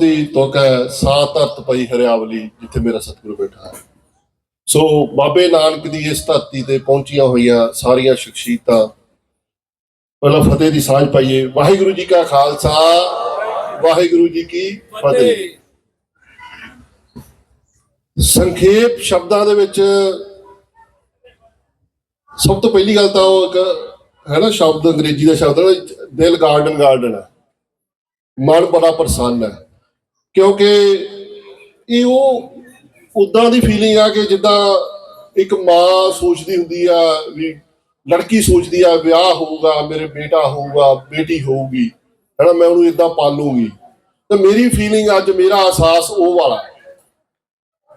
ਦੀ ਤੁਕ ਹੈ ਸਾਤ ਧਰਤ ਪਈ ਹਰਿਆਵਲੀ, ਜਿੱਥੇ ਮੇਰਾ ਸਤਿਗੁਰੂ ਬੈਠਾ ਹੈ। ਸੋ ਬਾਬੇ ਨਾਨਕ ਦੀ ਇਸ ਧਰਤੀ ਤੇ ਪਹੁੰਚੀਆਂ ਹੋਈਆਂ ਸਾਰੀਆਂ ਸ਼ਖਸੀਅਤਾਂ, ਪਹਿਲਾਂ ਫਤਿਹ ਦੀ ਸਾਂਝ ਪਾਈਏ। ਵਾਹਿਗੁਰੂ ਜੀ ਕਾ ਖਾਲਸਾ, ਵਾਹਿਗੁਰੂ ਜੀ ਕੀ ਫਤਿਹ। ਸੰਖੇਪ ਸ਼ਬਦਾਂ ਦੇ ਵਿੱਚ ਸਭ ਤੋਂ ਪਹਿਲੀ ਗੱਲ ਤਾਂ ਉਹ ਇੱਕ ਹੈ ਨਾ ਸ਼ਬਦ, ਅੰਗਰੇਜ਼ੀ ਦਾ ਸ਼ਬਦ ਦਿਲ ਗਾਰਡਨ ਗਾਰਡਨ ਹੈ। ਮਨ ਬੜਾ ਪ੍ਰਸੰਨ ਹੈ। ਕਿਉਂਕਿ ਇਹ ਉਹ ਉਦਾਂ ਦੀ ਫੀਲਿੰਗ ਆ ਕਿ ਜਿੱਦਾਂ ਇੱਕ ਮਾਂ ਸੋਚਦੀ ਹੁੰਦੀ ਆ ਵੀ ਲੜਕੀ ਸੋਚਦੀ ਆ, ਵਿਆਹ ਹੋਊਗਾ, ਮੇਰੇ ਬੇਟਾ ਹੋਊਗਾ, ਬੇਟੀ ਹੋਊਗੀ, ਹਨਾ, ਮੈਂ ਉਹਨੂੰ ਇਦਾਂ ਪਾਲੂਗੀ। ਤੇ ਮੇਰੀ ਫੀਲਿੰਗ ਅੱਜ ਮੇਰਾ ਅਹਿਸਾਸ ਉਹ ਵਾਲਾ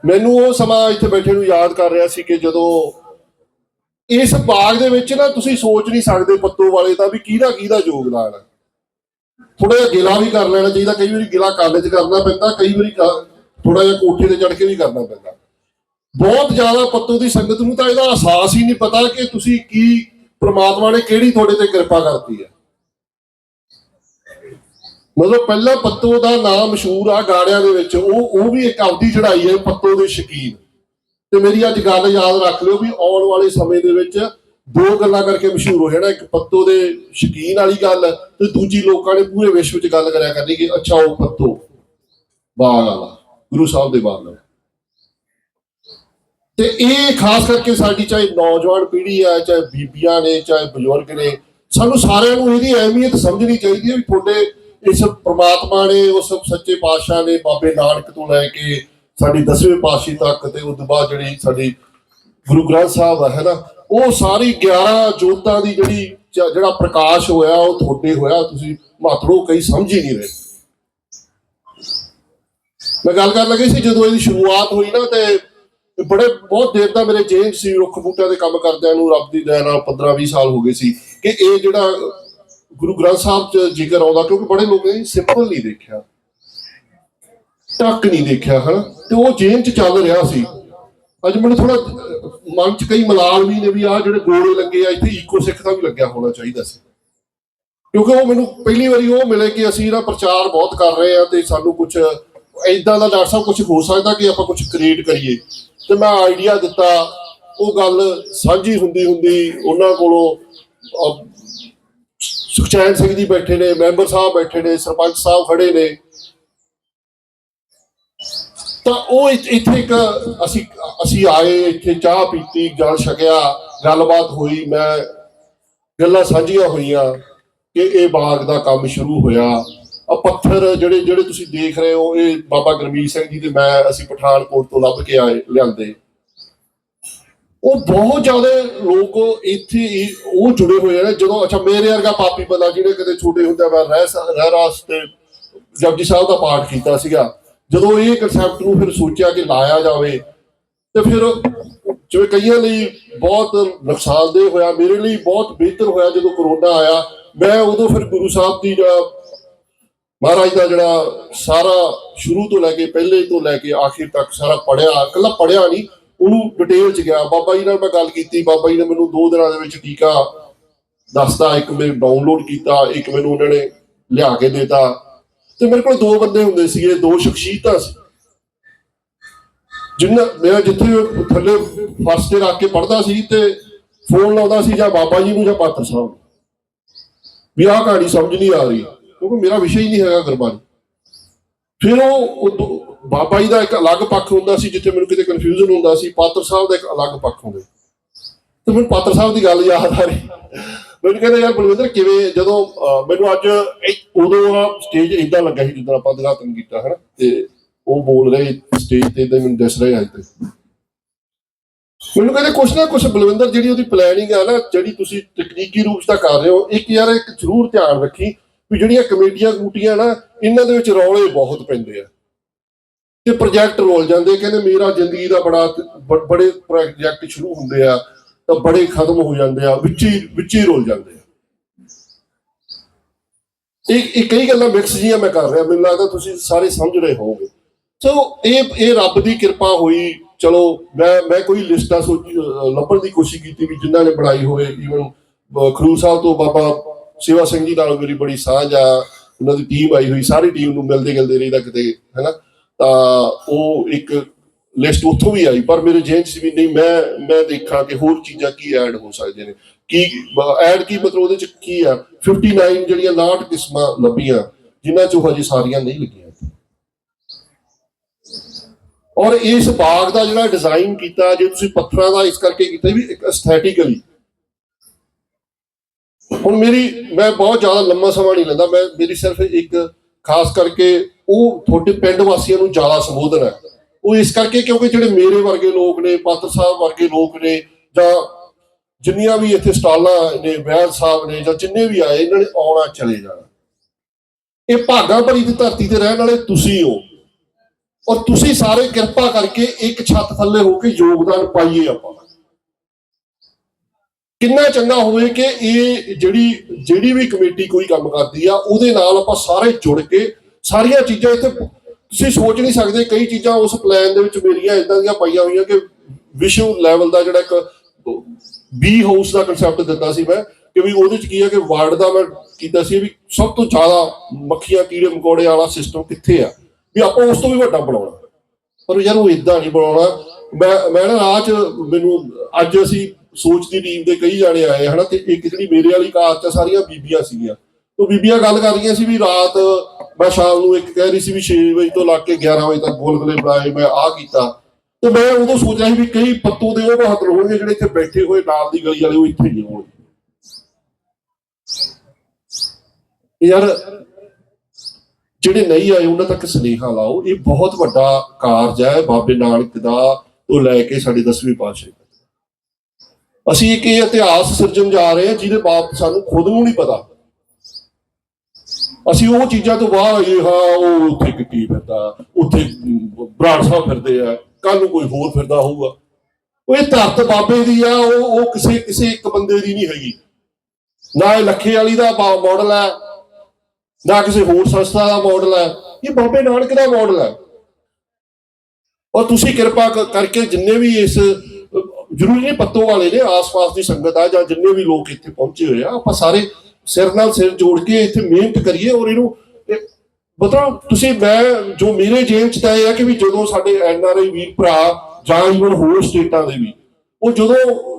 ਮੈਨੂੰ ਉਹ ਸਮਾਂ ਇੱਥੇ ਬੈਠੇ ਨੂੰ ਯਾਦ ਕਰ ਰਿਹਾ ਸੀ ਕਿ ਜਦੋਂ ਇਸ ਬਾਗ ਦੇ ਵਿੱਚ ਨਾ ਤੁਸੀਂ ਸੋਚ ਨਹੀਂ ਸਕਦੇ ਪੱਤੋ ਵਾਲੇ ਤਾਂ ਵੀ ਕਿਹਦਾ ਕਿਹਦਾ ਯੋਗਦਾਨ ਹੈ। ਥੋੜਾ ਜਿਹਾ ਗਿਲਾ ਵੀ ਕਰ ਲੈਣਾ ਚਾਹੀਦਾ, ਕਈ ਵਾਰੀ ਗਿਲਾ ਕਾਲਜ ਕਰਨਾ ਪੈਂਦਾ, ਕਈ ਵਾਰੀ ਥੋੜਾ ਜਿਹਾ ਕੋਠੇ ਤੇ ਚੜ ਕੇ ਵੀ ਕਰਨਾ ਪੈਂਦਾ। ਬਹੁਤ ਜ਼ਿਆਦਾ ਪੱਤੋ ਦੀ ਸੰਗਤ ਨੂੰ ਤਾਂ ਇਹਦਾ ਅਹਿਸਾਸ ਹੀ ਨਹੀਂ ਪਤਾ ਕਿ ਤੁਸੀਂ ਕੀ ਪ੍ਰਮਾਤਮਾ ਨੇ ਕਿਹੜੀ ਤੁਹਾਡੇ ਤੇ ਕਿਰਪਾ ਕਰਤੀ ਹੈ। ਮਤਲਬ ਪਹਿਲਾਂ ਪੱਤੋ ਦਾ ਨਾਮ ਮਸ਼ਹੂਰ ਆ ਗਾੜਿਆਂ ਦੇ ਵਿੱਚ, ਉਹ ਉਹ ਵੀ ਇੱਕ ਆਪਦੀ ਚੜਾਈ ਹੈ, ਪੱਤੋ ਦੇ ਸ਼ਕੀਨ। ਤੇ ਮੇਰੀ ਅੱਜ ਗੱਲ ਯਾਦ ਰੱਖ ਲਿਓ ਵੀ ਆਉਣ ਵਾਲੇ ਸਮੇਂ ਦੇ ਵਿੱਚ ਦੋ ਗੱਲਾਂ ਕਰਕੇ ਮਸ਼ਹੂਰ ਹੋ ਜਾਣਾ, ਇੱਕ ਪੱਤੋ ਦੇ ਸ਼ਕੀਨ ਵਾਲੀ ਗੱਲ ਤੇ ਦੂਜੀ ਲੋਕਾਂ ਨੇ ਪੂਰੇ ਵਿਸ਼ਵ ਵਿੱਚ ਗੱਲ ਕਰਿਆ ਕਰਨੀ ਕਿ ਅੱਛਾ ਉਹ ਪੱਤੋ, ਬਾਗ ਵਾਲਾ, ਗੁਰੂ ਸਾਹਿਬ ਦੇ ਬਾਗ ਵਾਲਾ। ਤੇ ਇਹ ਖਾਸ ਕਰਕੇ ਸਾਡੀ ਚਾਹੇ ਨੌਜਵਾਨ ਪੀੜ੍ਹੀ ਹੈ ਚਾਹੇ ਬੀਬੀਆਂ ਨੇ, ਚਾਹੇ ਬਜ਼ੁਰਗ ਨੇ, ਸਾਨੂੰ ਸਾਰਿਆਂ ਨੂੰ ਇਹਦੀ ਅਹਿਮੀਅਤ ਸਮਝਣੀ ਚਾਹੀਦੀ ਹੈ ਵੀ ਤੁਹਾਡੇ ਇਸ ਪ੍ਰਮਾਤਮਾ ਨੇ, ਉਸ ਸੱਚੇ ਪਾਤਸ਼ਾਹ ਨੇ ਬਾਬੇ ਨਾਨਕ ਤੋਂ ਲੈ ਕੇ ਸਾਡੀ ਦਸਵੇਂ ਪਾਤਸ਼ਾਹੀ ਤੱਕ ਤੇ ਉਸ ਤੋਂ ਬਾਅਦ ਜਿਹੜੀ ਸਾਡੀ ਗੁਰੂ ਗ੍ਰੰਥ ਸਾਹਿਬ ਹੈ ਨਾ ਉਹ ਸਾਰੀ 11 ਜੋਤਾਂ ਦੀ ਜਿਹੜੀ ਜਿਹੜਾ ਪ੍ਰਕਾਸ਼ ਹੋਇਆ, ਉਹ ਤੁਹਾਡੇ ਹੋਇਆ, ਤੁਸੀਂ ਮਾਤੜੋ ਕਈ ਸਮਝ ਹੀ ਨਹੀਂ ਰਹੇ। ਮੈਂ ਗੱਲ ਕਰਨ ਲੱਗੀ ਸੀ, ਜਦੋਂ ਇਹਦੀ ਸ਼ੁਰੂਆਤ ਹੋਈ ਨਾ, ਤੇ ਬੜੇ, ਬਹੁਤ ਦੇਰ ਦਾ ਮੇਰੇ ਚੇਂਜ ਸੀ ਰੁੱਖ ਬੂਟਿਆਂ ਦੇ ਕੰਮ ਕਰਦਿਆਂ ਨੂੰ, ਰੱਬ ਦੀ ਦਇਆ ਨਾਲ 15 20 ਸਾਲ ਹੋ ਗਏ ਸੀ, ਕਿ ਇਹ ਜਿਹੜਾ ਗੁਰੂ ਗ੍ਰੰਥ ਸਾਹਿਬ ਚ ਜ਼ਿਕਰ ਆਉਂਦਾ, ਕਿਉਂਕਿ ਬੜੇ ਲੋਕ ਨੇ ਸਿੰਪਲ ਨਹੀਂ ਦੇਖਿਆ। ਟੱਕ ਨਹੀਂ ਦੇਖਿਆ, ਹਨਾ? ਤੇ ਉਹ ਜੇਬ ਚ ਚੱਲ ਰਿਹਾ ਸੀ। ਅੱਜ ਮੈਨੂੰ ਥੋੜਾ ਮਨ ਚ ਕਈ ਮਲਾਲ ਵੀ ਨੇ ਵੀ ਆ ਜਿਹੜੇ ਗੋਲੇ ਲੱਗੇ ਆ, ਇੱਥੇ ਈਕੋ ਸਿੱਖ ਦਾ ਵੀ ਲੱਗਿਆ ਹੋਣਾ ਚਾਹੀਦਾ ਸੀ। ਕਿਉਂਕਿ ਉਹ ਮੈਨੂੰ ਪਹਿਲੀ ਵਾਰੀ ਉਹ ਮਿਲੇ ਕਿ ਅਸੀਂ ਇਹਦਾ ਪ੍ਰਚਾਰ ਬਹੁਤ ਕਰ ਰਹੇ ਆ ਤੇ ਸਾਨੂੰ ਕੁਝ ਐਦਾਂ ਦਾ ਡਾਕਟਰ ਸਾਹਿਬ ਕੁਝ ਹੋ ਸਕਦਾ ਕਿ ਆਪਾਂ ਕੁਝ ਕ੍ਰੀਏਟ ਕਰੀਏ। ਤੇ ਮੈਂ ਆਈਡੀਆ ਦਿੱਤਾ, ਉਹ ਗੱਲ ਸਾਂਝੀ ਹੁੰਦੀ ਹੁੰਦੀ ਉਹਨਾਂ ਕੋਲੋਂ ਸੁਖਚੈਨ ਸਿੰਘ ਜੀ ਬੈਠੇ ਨੇ, ਮੈਂਬਰ ਸਾਹਿਬ ਬੈਠੇ ਨੇ, ਸਰਪੰਚ ਸਾਹਿਬ ਖੜੇ ਨੇ। ਤਾਂ ਉਹ ਇੱਥੇ ਇੱਕ ਅਸੀਂ ਅਸੀਂ ਆਏ, ਇੱਥੇ ਚਾਹ ਪੀਤੀ, ਜਲ ਛਕਿਆ, ਗੱਲਬਾਤ ਹੋਈ, ਮੈਂ ਗੱਲਾਂ ਸਾਂਝੀਆਂ ਹੋਈਆਂ ਕਿ ਇਹ ਬਾਗ ਦਾ ਕੰਮ ਸ਼ੁਰੂ ਹੋਇਆ। ਆ ਪੱਥਰ ਜਿਹੜੇ ਜਿਹੜੇ ਤੁਸੀਂ ਦੇਖ ਰਹੇ ਹੋ, ਇਹ ਬਾਬਾ ਗਰਮੀਤ ਸਿੰਘ ਜੀ ਤੇ ਮੈਂ, ਅਸੀਂ ਪਠਾਨਕੋਟ ਤੋਂ ਲੱਭ ਕੇ ਆਏ, ਲਿਆਂਦੇ। ਉਹ ਬਹੁਤ ਜ਼ਿਆਦਾ ਲੋਕ ਇੱਥੇ ਉਹ ਜੁੜੇ ਹੋਏ ਨੇ, ਜਦੋਂ, ਅੱਛਾ, ਮੇਰੇ ਵਰਗਾ ਪਾਪੀ ਬੰਦਾ ਜਿਹੜੇ ਕਦੇ ਛੋਟੇ ਹੁੰਦੇ ਮੈਂ ਰਹਿ ਰਹਿ ਰਾਸ ਤੇ ਜਪਜੀ ਸਾਹਿਬ ਦਾ ਪਾਠ ਕੀਤਾ ਸੀਗਾ ਜਦੋਂ ਇਹ ਕਨਸੈਪਟ ਨੂੰ ਫਿਰ ਸੋਚਿਆ ਕਿ ਲਾਇਆ ਜਾਵੇ, ਤੇ ਫਿਰ ਜਿਵੇਂ ਕਈਆਂ ਲਈ ਬਹੁਤ ਨੁਕਸਾਨਦੇਹ ਹੋਇਆ, ਮੇਰੇ ਲਈ ਬਹੁਤ ਬਿਹਤਰ ਹੋਇਆ ਜਦੋਂ ਕਰੋਨਾ ਆਇਆ। ਮੈਂ ਉਦੋਂ ਫਿਰ ਗੁਰੂ ਸਾਹਿਬ ਦੀ ਜਿਹੜਾ ਮਹਾਰਾਜ ਦਾ ਜਿਹੜਾ ਸਾਰਾ ਸ਼ੁਰੂ ਤੋਂ ਲੈ ਕੇ, ਪਹਿਲੇ ਤੋਂ ਲੈ ਕੇ ਆਖਿਰ ਤੱਕ ਸਾਰਾ ਪੜਿਆ ਇਕੱਲਾ ਪੜਿਆ ਨਹੀਂ, ਉਹਨੂੰ ਡਿਟੇਲ ਚ ਗਿਆ। ਬਾਬਾ ਜੀ ਨਾਲ ਮੈਂ ਗੱਲ ਕੀਤੀ, ਬਾਬਾ ਜੀ ਨੇ ਮੈਨੂੰ ਦੋ ਦਿਨਾਂ ਦੇ ਵਿੱਚ ਟੀਕਾ ਦੱਸਤਾ, ਇੱਕ ਮੈਨੂੰ ਡਾਊਨਲੋਡ ਕੀਤਾ, ਇੱਕ ਮੈਨੂੰ ਉਹਨਾਂ ਨੇ ਲਿਆ ਕੇ ਦਿੱਤਾ। ਤੇ ਮੇਰੇ ਕੋਲ ਦੋ ਬੰਦੇ ਹੁੰਦੇ ਸੀਗੇ, ਦੋ ਸ਼ਖਸੀਅਤਾਂ ਸੀ। ਜਿੰਨਾ ਮੇਰਾ ਜਿੱਥੇ ਥੱਲੇ ਫਰਸ਼ ਤੇ ਰੱਖ ਕੇ ਪੜਦਾ ਸੀ ਤੇ ਫੋਨ ਲਾਉਂਦਾ ਸੀ ਜਾਂ ਬਾਬਾ ਜੀ ਨੂੰ ਜਾਂ ਪਾਤਰ ਸਾਹਿਬ ਨੂੰ। ਵੀ ਆਹ ਕਹਾਣੀ ਸਮਝ ਨਹੀਂ ਆ ਰਹੀ, ਕਿਉਂਕਿ ਮੇਰਾ ਵਿਸ਼ਾ ਹੀ ਨਹੀਂ ਹੈਗਾ ਗੁਰਬਾਣੀ। ਫਿਰ ਉਹ ਬਾਬਾ ਜੀ ਦਾ ਇੱਕ ਅਲੱਗ ਪੱਖ ਹੁੰਦਾ ਸੀ, ਜਿੱਥੇ ਮੈਨੂੰ ਕਿਤੇ ਕਨਫਿਊਜ਼ਨ ਹੁੰਦਾ ਸੀ, ਪਾਤਰ ਸਾਹਿਬ ਦਾ ਇੱਕ ਅਲੱਗ ਪੱਖ ਹੁੰਦਾ ਤੇ ਮੈਨੂੰ ਪਾਤਰ ਸਾਹਿਬ ਦੀ ਗੱਲ ਯਾਦ ਆ ਰਹੀ। ਮੈਨੂੰ ਕਹਿੰਦੇ, ਯਾਰ ਬਲਵਿੰਦਰ, ਕਿਵੇਂ ਜਦੋਂ ਮੈਨੂੰ ਅੱਜ ਉਦੋਂ ਸਟੇਜ ਇਦਾਂ ਲੱਗਾ ਸੀ ਜਿੱਦਾਂ ਆਪਾਂ ਉਦਘਾਟਨ ਕੀਤਾ ਹੈ ਤੇ ਉਹ ਬੋਲ ਰਹੇ ਸਟੇਜ ਤੇ ਇਦਾਂ ਮੈਨੂੰ ਦੱਸ ਰਹੇ ਅੱਜ ਤੇ। ਮੈਨੂੰ ਕਹਿੰਦੇ, ਕੁਛ ਨਾ ਕੁਛ ਬਲਵਿੰਦਰ ਜਿਹੜੀ ਉਹਦੀ ਪਲੈਨਿੰਗ ਆ ਨਾ, ਜਿਹੜੀ ਤੁਸੀਂ ਤਕਨੀਕੀ ਰੂਪ ਦਾ ਕਰ ਰਹੇ ਹੋ, ਇੱਕ ਯਾਰ ਇੱਕ ਜ਼ਰੂਰ ਧਿਆਨ ਰੱਖੀ ਵੀ ਜਿਹੜੀਆਂ ਕਮੇਟੀਆਂ ਕਮੂਟੀਆਂ ਨਾ, ਇਹਨਾਂ ਦੇ ਵਿੱਚ ਰੌਲੇ ਬਹੁਤ ਪੈਂਦੇ ਆ। ਤੇ ਪ੍ਰੋਜੈਕਟ ਰੋਲ ਜਾਂਦੇ ਕਹਿੰਦੇ, ਮੇਰਾ ਜ਼ਿੰਦਗੀ ਦਾ ਬੜਾ ਬੜੇ ਪ੍ਰੋਜੈਕਟ ਸ਼ੁਰੂ ਹੁੰਦੇ ਆ ਤਾਂ ਬੜੇ ਖਤਮ ਹੋ ਜਾਂਦੇ ਆ, ਵਿੱਚ ਹੀ ਵਿੱਚ ਹੀ ਰੋਲ ਜਾਂਦੇ ਆ। ਇਹ ਇਹ ਕਈ ਗੱਲਾਂ ਮਿਕਸ ਜੀਆਂ ਮੈਂ ਕਰ ਰਿਹਾ, ਮੈਨੂੰ ਲੱਗਦਾ ਤੁਸੀਂ ਸਾਰੇ ਸਮਝ ਰਹੇ ਹੋਵੋਗੇ। ਸੋ ਇਹ ਇਹ ਰੱਬ ਦੀ ਕਿਰਪਾ ਹੋਈ, ਚਲੋ, ਮੈਂ ਮੈਂ ਕੋਈ ਲਿਸਟਾਂ ਸੋਚੀ ਲੱਭਣ ਦੀ ਕੋਸ਼ਿਸ਼ ਕੀਤੀ ਵੀ ਜਿਨ੍ਹਾਂ ਨੇ ਬਣਾਈ ਹੋਵੇ ਈਵਨ ਖਰੂ ਸਾਹਿਬ ਤੋਂ ਬਾਬਾ ਸੇਵਾ ਸਿੰਘ ਜੀ ਨਾਲ ਮੇਰੀ ਬੜੀ ਸਾਂਝ ਆ, ਉਹਨਾਂ ਦੀ ਟੀਮ ਆਈ ਹੋਈ, ਸਾਰੀ ਟੀਮ ਨੂੰ ਮਿਲਦੇ ਗਿਲਦੇ ਰਹੀਦਾ ਕਿਤੇ, ਹੈਨਾ? ਤਾਂ ਉਹ ਇੱਕ ਲਿਸਟ ਉੱਥੋਂ ਵੀ ਆਈ, ਪਰ ਮੇਰੇ ਜੇਨ ਚ ਵੀ ਨਹੀਂ, ਮੈਂ ਮੈਂ ਦੇਖਾਂ ਕਿ ਹੋਰ ਚੀਜ਼ਾਂ ਕੀ ਐਡ ਹੋ ਸਕਦੀਆਂ ਨੇ। ਕੀ ਐਡ ਕੀ ਮਤਲਬ ਉਹਦੇ ਚ ਕੀ ਆ? 59 ਜਿਹੜੀਆਂ 59 ਕਿਸਮਾਂ ਲੱਭੀਆਂ, ਜਿਨ੍ਹਾਂ ਚੋਂ ਹਜੇ ਸਾਰੀਆਂ ਨਹੀਂ ਲੱਗੀਆਂ। ਔਰ ਇਸ ਬਾਗ ਦਾ ਜਿਹੜਾ ਡਿਜ਼ਾਈਨ ਕੀਤਾ, ਜੇ ਤੁਸੀਂ ਪੱਥਰਾਂ ਦਾ ਇਸ ਕਰਕੇ ਕੀਤਾ ਵੀ ਇੱਕ ਐਸਥੈਟਿਕਲੀ ਹੁਣ ਮੇਰੀ, ਮੈਂ ਬਹੁਤ ਜ਼ਿਆਦਾ ਲੰਮਾ ਸਮਾਂ ਨਹੀਂ ਲੈਂਦਾ, ਮੈਂ, ਮੇਰੀ ਸਿਰਫ ਇੱਕ, ਖਾਸ ਕਰਕੇ ਉਹ ਤੁਹਾਡੇ ਪਿੰਡ ਵਾਸੀਆਂ ਨੂੰ ਜ਼ਿਆਦਾ ਸੰਬੋਧਨ ਹੈ। ਉਹ ਇਸ ਕਰਕੇ ਕਿਉਂਕਿ ਜਿਹੜੇ ਮੇਰੇ ਵਰਗੇ ਲੋਕ ਨੇ, ਪਾਤਰ ਸਾਹਿਬ ਵਰਗੇ ਲੋਕ ਨੇ, ਜਾਂ ਜਿੰਨੀਆਂ ਵੀ ਇੱਥੇ ਸਟਾਲਾਂ ਨੇ, ਵੈਦ ਸਾਹਿਬ ਨੇ, ਜਾਂ ਜਿੰਨੇ ਵੀ ਆਏ, ਇਹਨਾਂ ਨੇ ਆਉਣਾ ਚਲੇ ਜਾਣਾ। ਇਹ ਭਾਗਾ ਭਰੀ ਦੀ ਧਰਤੀ ਤੇ ਰਹਿਣ ਵਾਲੇ ਤੁਸੀਂ ਹੋ। ਔਰ ਤੁਸੀਂ ਸਾਰੇ ਕਿਰਪਾ ਕਰਕੇ ਇੱਕ ਛੱਤ ਥੱਲੇ ਹੋ ਕੇ ਯੋਗਦਾਨ ਪਾਈਏ ਆਪਾਂ। ਕਿੰਨਾ ਚੰਗਾ ਹੋਵੇ ਕਿ ਇਹ ਜਿਹੜੀ ਜਿਹੜੀ ਵੀ ਕਮੇਟੀ ਕੋਈ ਕੰਮ ਕਰਦੀ ਆ, ਉਹਦੇ ਨਾਲ ਆਪਾਂ ਸਾਰੇ ਜੁੜ ਕੇ ਸਾਰੀਆਂ ਚੀਜ਼ਾਂ ਇੱਥੇ ਤੁਸੀਂ ਸੋਚ ਨਹੀਂ ਸਕਦੇ ਕਈ ਚੀਜ਼ਾਂ ਉਸ ਪਲਾਨ ਦੇ ਵਿੱਚ ਮੇਰੀਆਂ ਇਦਾਂ ਦੀਆਂ ਪਾਈਆਂ ਹੋਈਆਂ ਕਿ ਵਿਸ਼ਵ ਲੈਵਲ ਦਾ ਜਿਹੜਾ ਇੱਕ ਬੀ ਹਾਊਸ ਦਾ ਕਨਸੈਪਟ ਦਿੱਤਾ ਸੀ ਮੈਂ ਕਿ ਵੀ ਉਹਦੇ ਚ ਕੀ ਹੈ ਕਿ ਵਰਲਡ ਦਾ ਮੈਂ ਕੀਤਾ ਸੀ ਵੀ ਸਭ ਤੋਂ ਜ਼ਿਆਦਾ ਮੱਖੀਆਂ, ਕੀੜੇ ਮਕੌੜੇ ਵਾਲਾ ਸਿਸਟਮ ਕਿੱਥੇ ਆ? ਵੀ ਆਪਾਂ ਉਸ ਤੋਂ ਵੀ ਵੱਡਾ ਬਣਾਉਣਾ। ਪਰ ਯਾਰ ਉਹ ਇਦਾਂ ਨਹੀਂ ਬਣਾਉਣਾ। ਮੈਂ ਮੈਂ ਨਾ ਰਾਹ ਚ ਮੈਨੂੰ ਅੱਜ ਅਸੀਂ ਸੋਚ ਦੀ ਟੀਮ ਦੇ ਕਈ ਜਾਣੇ ਆਏ ਹਨਾ, ਤੇ ਇੱਕ ਜਿਹੜੀ ਮੇਰੇ ਵਾਲੀ ਕਾਰ ਚ ਸਾਰੀਆਂ ਬੀਬੀਆਂ ਸੀਗੀਆਂ। ਉਹ ਬੀਬੀਆਂ ਗੱਲ ਕਰ ਰਹੀਆਂ ਸੀ ਵੀ ਰਾਤ ਮੈਂ ਸ਼ਾਮ ਨੂੰ ਇੱਕ ਕਹਿ ਰਹੀ ਸੀ ਵੀ 6 ਵਜੇ ਤੋਂ ਲਾ ਕੇ 11 ਵਜੇ ਤੱਕ ਗੋਲਗਲੇ ਬਣਾਏ ਮੈਂ ਆਹ ਕੀਤਾ। ਤੇ ਮੈਂ ਉਦੋਂ ਸੋਚਿਆ ਸੀ ਵੀ ਕਈ ਪੱਤੂ ਦੇ ਉਹ ਬਹਾਦਰ ਹੋਣਗੇ ਜਿਹੜੇ ਇੱਥੇ ਬੈਠੇ ਹੋਏ ਨਾਲ ਦੀ ਗਲੀ ਵਾਲੇ, ਉਹ ਇੱਥੇ ਨਹੀਂ ਹੋਣਗੇ। ਯਾਰ, ਜਿਹੜੇ ਨਹੀਂ ਆਏ, ਉਹਨਾਂ ਤੱਕ ਸੁਨੇਹਾ ਲਾਓ। ਇਹ ਬਹੁਤ ਵੱਡਾ ਕਾਰਜ ਹੈ ਬਾਬੇ ਨਾਨਕ ਦਾ ਤੋਂ ਲੈ ਕੇ ਸਾਡੇ 10ਵੀਂ ਪਾਤਸ਼ਾਹੀ ਅਸੀਂ ਇੱਕ ਇਹ ਇਤਿਹਾਸ ਸਿਰਜਣ ਜਾ ਰਹੇ ਹਾਂ, ਜਿਹਦੇ ਬਾਪ ਸਾਨੂੰ ਖੁਦ ਨੂੰ ਨਹੀਂ ਪਤਾ। ਅਸੀਂ ਉਹ ਚੀਜ਼ਾਂ ਤੋਂ ਬਾਹਰ ਇਹ ਹਾਂ, ਉਹ ਉੱਥੇ ਕਿੱਟੀ ਫਿਰਦਾ, ਉੱਥੇ ਬਰਾੜ ਸਾਹਿਬ ਫਿਰਦੇ ਆ ਕੱਲ ਨੂੰ ਕੋਈ ਹੋਰ ਫਿਰਦਾ ਹੋਊਗਾ। ਉਹ ਇਹ ਧਰਤ ਬਾਬੇ ਦੀ ਆ, ਉਹ ਉਹ ਕਿਸੇ ਕਿਸੇ ਇੱਕ ਬੰਦੇ ਦੀ ਨਹੀਂ ਹੈਗੀ। ਨਾ ਇਹ ਲੱਖੇ ਵਾਲੀ ਦਾ ਮਾਡਲ ਹੈ ਨਾ ਕਿਸੇ ਹੋਰ ਸੰਸਥਾ ਦਾ ਮਾਡਲ ਹੈ ਇਹ ਬਾਬੇ ਨਾਨਕ ਦਾ ਮਾਡਲ ਹੈ ਔਰ ਤੁਸੀਂ ਕਿਰਪਾ ਕਰਕੇ ਜਿੰਨੇ ਵੀ ਇਸ ਜ਼ਰੂਰੀ ਨਹੀਂ ਪੱਤੋ ਵਾਲੇ ਨੇ, ਆਸ-ਪਾਸ ਦੀ ਸੰਗਤ ਆ, ਜਾਂ ਜਿੰਨੇ ਵੀ ਲੋਕ ਇੱਥੇ ਪਹੁੰਚੇ ਹੋਏ ਆ, ਆਪਾਂ ਸਾਰੇ ਸਿਰ ਨਾਲ ਸਿਰ ਜੋੜ ਕੇ ਇੱਥੇ ਮਿਹਨਤ ਕਰੀਏ ਔਰ ਇਹਨੂੰ ਇਹ- ਤੁਸੀਂ ਮੈਂ ਜੋ ਮੇਰੇ ਜੇਬ ਚ ਤਾਂ ਇਹ ਆ ਕਿ ਵੀ ਜਦੋਂ ਸਾਡੇ ਐਨਆਰਆਈ ਵੀਰ ਭਰਾ ਜਾਂ ਇਵਨ ਹੋਰ ਸਟੇਟਾਂ ਦੇ ਵੀ, ਉਹ ਜਦੋਂ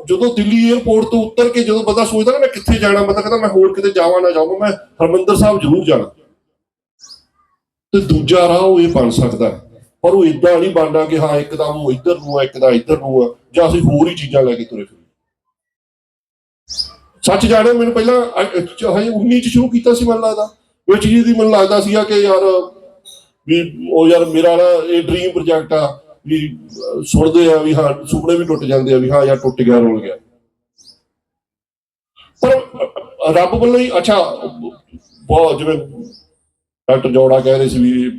ਜਦੋਂ ਦਿੱਲੀ 에ਅਰਪੋਰਟ ਤੋਂ ਉਤਰ ਕੇ ਜਦੋਂ ਬੰਦਾ ਸੋਚਦਾ ਨਾ ਮੈਂ ਕਿੱਥੇ ਜਾਣਾ, ਮੈਂ ਤਾਂ ਕਹਿੰਦਾ ਮੈਂ ਹੋਰ ਕਿਤੇ ਜਾਵਾਂ ਨਾ ਜਾਵਾਂ, ਮੈਂ ਹਰਮੰਦਰ ਸਾਹਿਬ ਜ਼ਰੂਰ ਜਾਣਾ। ਤੇ ਦੂਜਾ ਰਾਹ ਉਹ ਇਹ ਬਣ ਸਕਦਾ ਪਰ ਉਹ ਇਦਾਂ ਨਹੀਂ ਬਣਦਾ ਕਿ ਹਾਂ, ਇੱਕ ਦਾ ਉਹ ਇੱਧਰ ਨੂੰ ਆ, ਇੱਕ ਦਾ ਇੱਧਰ ਨੂੰ ਆ, ਜਾਂ ਅਸੀਂ ਹੋਰ ਹੀ ਚੀਜ਼ਾਂ ਲੈ ਕੇ ਤੁਰੇ ਫਿਰ ਸੱਚ ਜਾਣੋ, ਮੈਨੂੰ ਪਹਿਲਾਂ, ਅ- 19 ਚ ਸ਼ੁਰੂ ਕੀਤਾ ਸੀ ਮੈਨੂੰ ਲੱਗਦਾ। ਵਿੱਚ ਜੀ ਦੀ ਮੈਨੂੰ ਲੱਗਦਾ ਸੀਗਾ ਕਿ ਯਾਰ, ਵੀ ਉਹ ਯਾਰ ਮੇਰਾ ਨਾ ਇਹ ਡ੍ਰੀਮ ਪ੍ਰੋਜੈਕਟ ਆ, ਵੀ ਸੁਣਦੇ ਆ ਵੀ ਹਾਂ, ਸੁਪਨੇ ਵੀ ਟੁੱਟ ਜਾਂਦੇ ਆ ਵੀ ਹਾਂ ਯਾਰ ਟੁੱਟ ਗਿਆ, ਰੋਲ ਗਿਆ। ਪਰ ਰੱਬ ਵੱਲੋਂ ਹੀ, ਅੱਛਾ, ਬਹੁਤ ਜਿਵੇਂ ਡਾਕਟਰ ਜੋੜਾ ਕਹਿ ਰਹੇ ਸੀ ਵੀ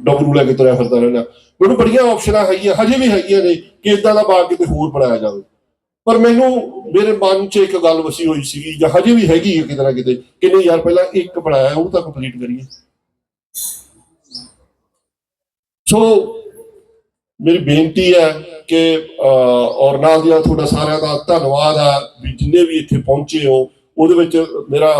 ਡਬਲੂ ਲੈ ਕੇ ਤੁਰਿਆ ਫਿਰਦਾ ਰਹਿਣਾ ਮੈਨੂੰ ਬੜੀਆਂ ਆਪਸ਼ਨਾਂ ਹੈਗੀਆਂ, ਹਜੇ ਵੀ ਹੈਗੀਆਂ ਨੇ ਕਿ ਇਦਾਂ ਦਾ ਬਾਗ ਕਿਤੇ ਹੋਰ ਬਣਾਇਆ ਜਾਵੇ। ਪਰ ਮੈਨੂੰ ਮੇਰੇ ਮਨ 'ਚ ਇੱਕ ਗੱਲ ਵਸੀ ਹੋਈ ਸੀਗੀ ਜਾਂ ਹਜੇ ਵੀ ਹੈਗੀ ਹੈ ਕਿਤੇ ਨਾ ਕਿਤੇ ਕਿ ਨਹੀਂ ਯਾਰ ਪਹਿਲਾਂ ਇੱਕ ਬਣਾਇਆ ਉਹ ਤਾਂ ਕੰਪਲੀਟ ਕਰੀਏ। ਸੋ ਮੇਰੀ ਬੇਨਤੀ ਹੈ ਕਿ ਅਹ, ਔਰ ਨਾਲ ਦੀ ਤੁਹਾਡਾ ਸਾਰਿਆਂ ਦਾ ਧੰਨਵਾਦ ਆ ਵੀ ਜਿੰਨੇ ਵੀ ਇੱਥੇ ਪਹੁੰਚੇ ਹੋ ਉਹਦੇ ਵਿੱਚ ਮੇਰਾ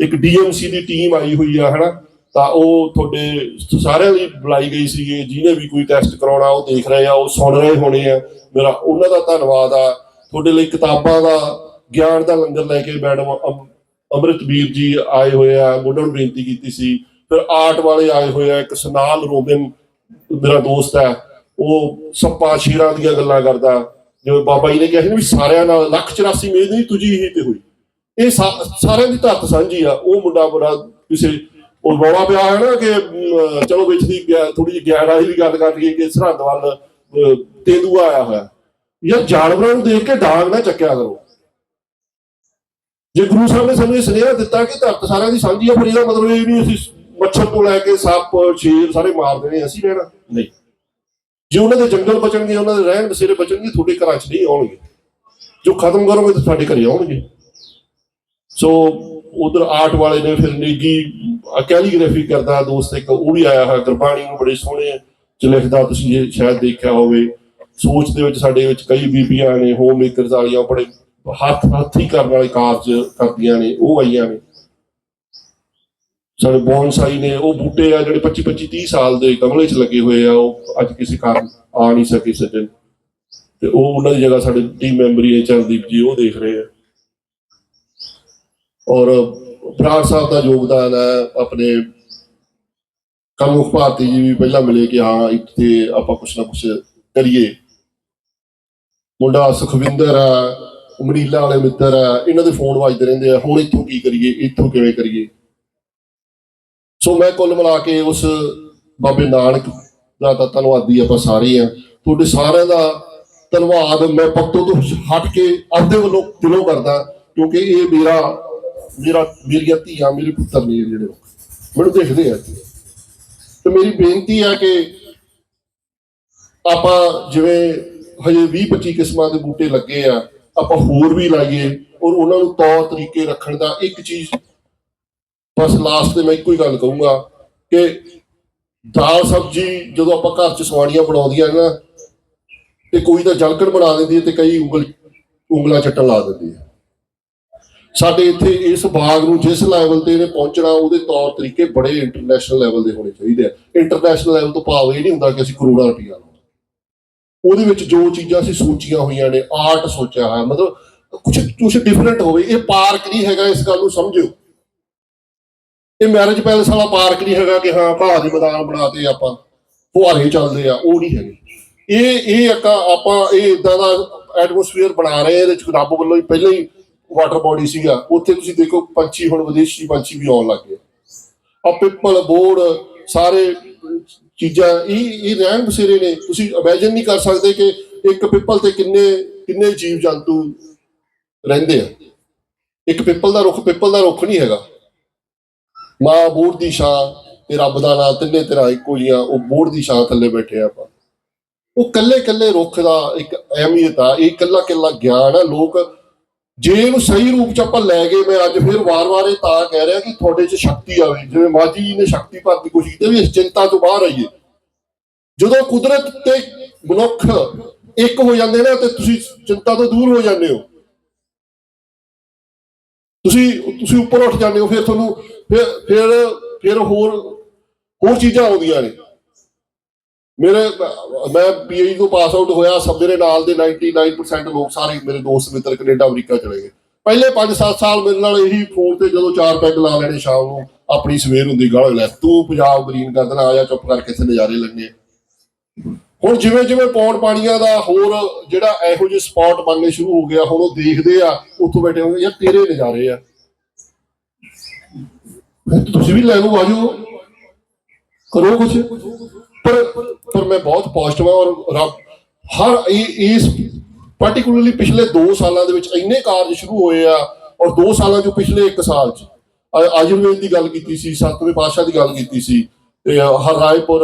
ਇੱਕ ਡੀਐਮਸੀ ਦੀ ਟੀਮ ਆਈ ਹੋਈ ਆ ਹਨਾ? ਤਾਂ ਉਹ ਤੁਹਾਡੇ ਸਾਰਿਆਂ ਦੀ ਬੁਲਾਈ ਗਈ ਸੀਗੀ ਜਿਹਨੇ ਵੀ ਕੋਈ ਟੈਸਟ ਕਰਾਉਣਾ ਉਹ ਦੇਖ ਰਹੇ ਆ ਉਹ ਸੁਣ ਰਹੇ ਹੋਣੇ ਆ। ਮੇਰਾ ਉਹਨਾਂ ਦਾ ਧੰਨਵਾਦ ਆ ਤੁਹਾਡੇ ਲਈ ਕਿਤਾਬਾਂ ਦਾ ਗਿਆਨ ਦਾ ਲੰਗਰ ਲੈ ਕੇ ਮੈਡਮ ਅਮ- ਅੰਮ੍ਰਿਤਵੀਰ ਜੀ ਆਏ ਹੋਏ ਆ ਉਹਨਾਂ ਨੂੰ ਬੇਨਤੀ ਕੀਤੀ ਸੀ। ਫਿਰ ਆਰਟ ਵਾਲੇ ਆਏ ਹੋਏ ਆ ਇੱਕ ਸਨਾਲ ਰੋਬਿਨ ਮੇਰਾ ਦੋਸਤ ਹੈ ਉਹ ਸੱਪਾ ਸ਼ੇਰਾਂ ਦੀਆਂ ਗੱਲਾਂ ਕਰਦਾ। ਜਿਵੇਂ ਬਾਬਾ ਜੀ ਨੇ ਕਿਹਾ ਸੀ ਵੀ ਸਾਰਿਆਂ ਨਾਲ ਲੱਖ 84 ਮੇਦ ਨਹੀਂ ਤੁਜੀ ਹੀ ਤੇ ਹੋਈ। ਇਹ ਸਾ- ਸਾਰਿਆਂ ਦੀ ਧਰਤ ਸਾਂਝੀ ਆ। ਉਹ ਮੁੰਡਾ ਬੜਾ ਕਿਸੇ ਉਹ ਰੌਲਾ ਪਿਆ ਹੈ ਨਾ ਕਿ ਚਲੋ ਵਿੱਚ ਦੀ ਥੋੜੀ ਜਿਹੀ ਗਿਆਨ ਆਹੀ ਵੀ ਗੱਲ ਕਰ ਲਈਏ ਕਿ ਸਰਹੰਦ ਵੱਲ ਅ, ਤੇਂਦੂਆ ਆਇਆ ਹੋਇਆ। ਯਾਰ ਜਾਨਵਰਾਂ ਨੂੰ ਦੇਖ ਕੇ ਡਾਂਗ ਨਾ ਚੱਕਿਆ ਕਰੋ। ਜੇ ਗੁਰੂ ਸਾਹਿਬ ਨੇ ਸਾਨੂੰ ਇਹ ਸੁਨੇਹਾ ਦਿੱਤਾ ਕਿ ਧਰਤ ਸਾਰਿਆਂ ਦੀ ਸਾਂਝੀ ਆ ਫਿਰ ਇਹਦਾ ਮਤਲਬ ਇਹ ਨਹੀਂ ਅਸੀਂ ਮੱਛਰ ਤੋਂ ਲੈ ਕੇ ਸੱਪ ਸ਼ੇਰ ਸਾਰੇ ਮਾਰ ਦੇਣੇ ਅਸੀਂ ਰਹਿਣਾ। ਨਹੀਂ। ਜੇ ਉਹਨਾਂ ਦੇ ਜੰਗਲ ਬਚਣਗੇ ਉਹਨਾਂ ਦੇ ਰਹਿਣ ਬਸੇਰੇ ਬਚਣਗੇ ਤੁਹਾਡੇ ਘਰਾਂ 'ਚ ਨਹੀਂ ਆਉਣਗੇ। ਜੋ ਖਤਮ ਕਰੋਗੇ ਤਾਂ ਤੁਹਾਡੇ ਘਰੇ ਆਉਣਗੇ। ਸੋ ਉਧਰ ਆਰਟ ਵਾਲੇ ਨੇ ਫਿਰ ਨੇਗੀ ਕੈਲੀਗ੍ਰਾਫੀ ਕਰਦਾ ਦੋਸਤ ਇੱਕ ਉਹ ਵੀ ਆਇਆ ਹੋਇਆ ਗੁਰਬਾਣੀ ਨੂੰ ਬੜੇ ਸੋਹਣੇ ਚ ਲਿਖਦਾ ਤੁਸੀਂ ਇਹ ਸ਼ਾਇਦ ਦੇਖਿਆ ਹੋਵੇ। ਸੋਚ ਦੇ ਵਿੱਚ ਸਾਡੇ ਵਿੱਚ ਕਈ ਬੀਬੀਆਂ ਨੇ ਹੋਮ ਮੇਕਰਸ ਵਾਲੀਆਂ ਬੜੇ ਹੱਥ, ਹੱਥੀ ਕਰਨ ਵਾਲੇ ਕਾਰਜ ਕਰਦੀਆਂ ਨੇ, ਉਹ ਆਈਆਂ ਨੇ। ਸਾਡੇ ਬੌਨਸਾਈ ਨੇ, ਉਹ ਬੂਟੇ ਆ ਜਿਹੜੇ 25 25 30 ਸਾਲ ਦੇ ਗਮਲੇ 'ਚ ਲੱਗੇ ਹੋਏ ਆ, ਉਹ ਅੱਜ ਕਿਸੇ ਕਾਰਨ ਆ ਨਹੀਂ ਸਕੇ ਸੱਜਣ। ਤੇ ਉਹ ਉਹਨਾਂ ਦੀ ਜਗ੍ਹਾ ਸਾਡੇ ਟੀਮ ਮੈਂਬਰ ਹੀ ਚਰਨਦੀਪ ਜੀ, ਉਹ ਦੇਖ ਰਹੇ ਆ। ਔਰ ਬਰਾੜ ਸਾਹਿਬ ਦਾ ਯੋਗਦਾਨ ਹੈ ਆਪਣੇ ਕਮੁਖ ਭਾਰਤੀ ਜੀ ਵੀ ਪਹਿਲਾਂ ਮਿਲੇ ਕਿ ਹਾਂ, ਇੱਥੇ ਆਪਾਂ ਕੁਛ ਨਾ ਕੁਛ ਕਰੀਏ। ਮੁੰਡਾ ਸੁਖਵਿੰਦਰ ਆ ਉਮਰੀਲਾ ਵਾਲੇ ਮਿੱਤਰ ਆ, ਇਹਨਾਂ ਦੇ ਫੋਨ ਵੱਜਦੇ ਰਹਿੰਦੇ ਆ, ਹੁਣ ਇੱਥੋਂ ਕੀ ਕਰੀਏ, ਇੱਥੋਂ ਕਿਵੇਂ ਕਰੀਏ? ਸੋ ਮੈਂ ਕੁੱਲ ਮਿਲਾ ਕੇ ਉਸ ਬਾਬੇ ਨਾਨਕ ਦਾ ਤਾਂ ਧੰਨਵਾਦੀ ਆਪਾਂ ਸਾਰੇ ਆ। ਤੁਹਾਡੇ ਸਾਰਿਆਂ ਦਾ ਧੰਨਵਾਦ। ਮੈਂ ਪੱਤੋਂ ਤੋਂ ਹਟ ਕੇ ਆਪਦੇ ਵੱਲੋਂ ਦਿਲੋਂ ਕਰਦਾ, ਕਿਉਂਕਿ ਇਹ ਮੇਰਾ ਮੇਰਾ, ਮੇਰੀਆਂ ਧੀਆਂ, ਮੇਰੇ ਪੁੱਤਰ ਨੇ ਜਿਹੜੇ। ਉਹ। ਮੈਨੂੰ ਦੇਖਦੇ ਆ ਤੇ ਮੇਰੀ ਬੇਨਤੀ ਹੈ ਕਿ ਆਪਾਂ ਜਿਵੇਂ ਹਜੇ 20 25 ਕਿਸਮਾਂ ਦੇ ਬੂਟੇ ਲੱਗੇ ਆ, ਆਪਾਂ ਹੋਰ ਵੀ ਲਾਈਏ ਔਰ ਉਹਨਾਂ ਨੂੰ ਤੌਰ ਤਰੀਕੇ ਰੱਖਣ ਦਾ ਇੱਕ ਚੀਜ਼ ਬਸ ਲਾਸਟ ਤੇ ਮੈਂ ਇੱਕੋ ਹੀ ਗੱਲ ਕਹੂੰਗਾ ਕਿ ਦਾਲ ਸਬਜੀ ਜਦੋਂ ਆਪਾਂ ਘਰ ਚ ਸਵਾਣੀਆਂ ਬਣਾਉਂਦੀਆਂ ਨਾ, ਤੇ ਕੋਈ ਤਾਂ ਜਲਕਣ ਬਣਾ ਦਿੰਦੀ ਹੈ ਤੇ ਕਈ ਉਂਗਲ, ਉਂਗਲਾਂ ਚੱਟਣ ਲਾ ਦਿੰਦੀ ਹੈ। ਸਾਡੇ ਇੱਥੇ ਇਸ ਬਾਗ ਨੂੰ ਜਿਸ ਲੈਵਲ ਤੇ ਇਹਨੇ ਪਹੁੰਚਣਾ, ਉਹਦੇ ਤੌਰ ਤਰੀਕੇ ਬੜੇ ਇੰਟਰਨੈਸ਼ਨਲ ਲੈਵਲ ਦੇ ਹੋਣੇ ਚਾਹੀਦੇ ਆ। ਇੰਟਰਨੈਸ਼ਨਲ ਲੈਵਲ ਤੋਂ ਭਾਵ ਇਹ ਨਹੀਂ ਹੁੰਦਾ ਕਿ ਅਸੀਂ ਕਰੋੜਾਂ ਰੁਪਈਆ ਲਾਉਣਾ। ਉਹਦੇ ਵਿੱਚ ਜੋ ਚੀਜ਼ਾਂ ਅਸੀਂ ਸੋਚੀਆਂ ਹੋਈਆਂ ਨੇ ਆਰਟ ਸੋਚਿਆ ਹੋਇਆ, ਮਤਲਬ ਕੁਝ ਕੁਝ ਡਿਫਰੈਂਟ ਹੋਵੇ। ਇਹ ਪਾਰਕ ਨਹੀਂ ਹੈਗਾ, ਇਸ ਗੱਲ ਨੂੰ ਸਮਝਿਓ। ਇਹ ਮੈਰਿਜ ਪੈਲਸ ਵਾਲਾ ਪਾਰਕ ਨਹੀਂ ਹੈਗਾ ਕਿ ਹਾਂ ਘਾਹ ਦੇ ਮੈਦਾਨ ਬਣਾਤੇ ਆਪਾਂ, ਫੁਹਾਰੇ ਚੱਲਦੇ ਆ, ਉਹ ਨਹੀਂ ਹੈਗੇ। ਇਹ ਇਹ ਆਪਾਂ ਇਹ ਇਦਾਂ ਦਾ ਐਟਮੋਸਫੀਅਰ ਬਣਾ ਰਹੇ ਇਹਦੇ ਚ ਰੱਬ ਵੱਲੋਂ ਹੀ ਪਹਿਲਾਂ ਹੀ ਵਾਟਰ ਬੋਡੀ ਸੀਗਾ। ਉੱਥੇ ਤੁਸੀਂ ਦੇਖੋ, ਪੰਛੀ ਹੁਣ ਵਿਦੇਸ਼ੀ ਪੰਛੀ ਵੀ ਆਉਣ ਲੱਗ ਗਏ। ਆ ਪਿੱਪਲ ਬੋੜ ਸਾਰੇ ਚੀਜ਼ਾਂ, ਇਹ ਇਹ ਰਹਿਣ ਬਸੇਰੇ ਨੇ। ਤੁਸੀਂ ਇਮੇਜਿਨ ਨਹੀਂ ਕਰ ਸਕਦੇ ਕਿ ਇੱਕ ਪਿੱਪਲ ਤੇ ਕਿੰਨੇ ਕਿੰਨੇ ਜੀਵ ਜੰਤੂ ਰਹਿੰਦੇ ਆ। ਇੱਕ ਪਿੱਪਲ ਦਾ ਰੁੱਖ ਪਿੱਪਲ ਦਾ ਰੁੱਖ ਨਹੀਂ ਹੈਗਾ। ਮਾਂ ਬੋੜ ਦੀ ਛਾਂ ਤੇ ਰੱਬ ਦਾ ਨਾਂ, ਤਿੰਨੇ ਤਰ੍ਹਾਂ ਇੱਕੋ ਜੀਆਂ ਉਹ ਬੋੜ ਦੀ ਛਾਂ ਥੱਲੇ ਬੈਠੇ ਆ ਆਪਾਂ। ਉਹ ਕੱਲੇ ਕੱਲੇ ਰੁੱਖ ਦਾ ਇੱਕ ਅਹਿਮੀਅਤ ਆ। ਇਹ ਕੱਲਾ ਕੱਲਾ ਗਿਆਨ ਆ। ਲੋਕ ਜੇ ਇਹਨੂੰ ਸਹੀ ਰੂਪ ਚ ਆਪਾਂ ਲੈ ਗਏ ਮੈਂ ਅੱਜ ਫਿਰ ਵਾਰ-ਵਾਰ ਇਹ ਤਾਂ ਕਹਿ ਰਿਹਾ ਕਿ ਤੁਹਾਡੇ 'ਚ ਸ਼ਕਤੀ ਆਵੇ। ਜਿਵੇਂ ਮਾਜੀ ਜੀ ਨੇ ਸ਼ਕਤੀ ਭਰਨ ਦੀ ਕੋਸ਼ਿਸ਼ ਕੀਤੀ ਵੀ ਇਸ ਚਿੰਤਾ ਤੋਂ ਬਾਹਰ ਆਈਏ। ਜਦੋਂ ਕੁਦਰਤ ਤੇ ਮਨੁੱਖ ਇੱਕ ਹੋ ਜਾਂਦੇ ਨੇ ਤੇ ਤੁਸੀਂ ਚਿੰਤਾ ਤੋਂ ਦੂਰ ਹੋ ਜਾਂਦੇ ਹੋ। ਤੁਸੀਂ ਤੁਸੀਂ ਉੱਪਰ ਉੱਠ ਜਾਂਦੇ ਹੋ, ਫਿਰ ਤੁਹਾਨੂੰ ਫਿਰ ਫਿਰ ਫਿਰ ਹੋਰ ਹੋਰ ਚੀਜ਼ਾਂ ਆਉਂਦੀਆਂ ਨੇ। ਮੇਰੇ, ਮੈਂ ਪੀਐਚਡੀ ਤੋਂ ਪਾਸ ਆਊਟ ਹੋਇਆ, ਸਭ ਮੇਰੇ ਨਾਲ ਦੇ 99% ਲੋਕ ਸਾਰੇ ਮੇਰੇ ਦੋਸਤ ਮਿੱਤਰ ਕੈਨੇਡਾ, ਅਮਰੀਕਾ ਚਲੇ ਗਏ। ਪਹਿਲੇ 5-7 ਸਾਲ ਮੇਰੇ ਨਾਲ ਇਹੀ ਫੋਨ ਤੇ ਜਦੋਂ ਚਾਰ ਪੈਗ ਲਾ ਲੈਣੇ ਸ਼ਾਮ ਨੂੰ, ਆਪਣੀ ਸਵੇਰ ਹੁੰਦੀ ਗਾਲ ਲੈ, ਤੂੰ ਪੰਜਾਬ ਗ੍ਰੀਨ ਕਰ ਦੇਣਾ, ਆ ਜਾ ਚੁੱਪ ਕਰਕੇ ਇੱਥੇ ਨਜ਼ਾਰੇ ਲੈਣੇ ਹੁਣ ਜਿਵੇਂ ਜਿਵੇਂ ਪੌਣ ਪਾਣੀਆਂ ਦਾ ਹੋਰ ਜਿਹੜਾ ਇਹੋ ਜਿਹੇ ਸਪੌਟ ਬਣਨੇ ਸ਼ੁਰੂ ਹੋ ਗਿਆ, ਹੁਣ ਉਹ ਦੇਖਦੇ ਆ, ਉੱਥੋਂ ਬੈਠੇ ਹੋਏ, ਯਾਰ ਤੇਰੇ ਨਜ਼ਾਰੇ ਆ। ਤੁਸੀਂ ਵੀ ਲੈ ਲਓ ਆਜੋ ਕਰੋ ਕੁਛ। ਪਰ ਪਰ ਮੈਂ ਬਹੁਤ ਪੋਜ਼ਿਟਿਵ ਹਾਂ ਔਰ ਹਰ ਇਸ ਪਾਰਟਿਕੂਲਰਲੀ ਪਿਛਲੇ 2 ਸਾਲਾਂ ਦੇ ਵਿੱਚ ਇੰਨੇ ਕਾਰਜ ਸ਼ੁਰੂ ਹੋਏ ਆ ਔਰ 2 ਸਾਲਾਂ ਚੋਂ ਪਿਛਲੇ 1 ਸਾਲ ਚ। ਆਯੁਰਵੇਦ ਦੀ ਗੱਲ ਕੀਤੀ ਸੀ ਸਤਵੇਂ ਪਾਤਸ਼ਾਹ ਦੀ ਗੱਲ ਕੀਤੀ ਸੀ ਹਰ ਰਾਏਪੁਰ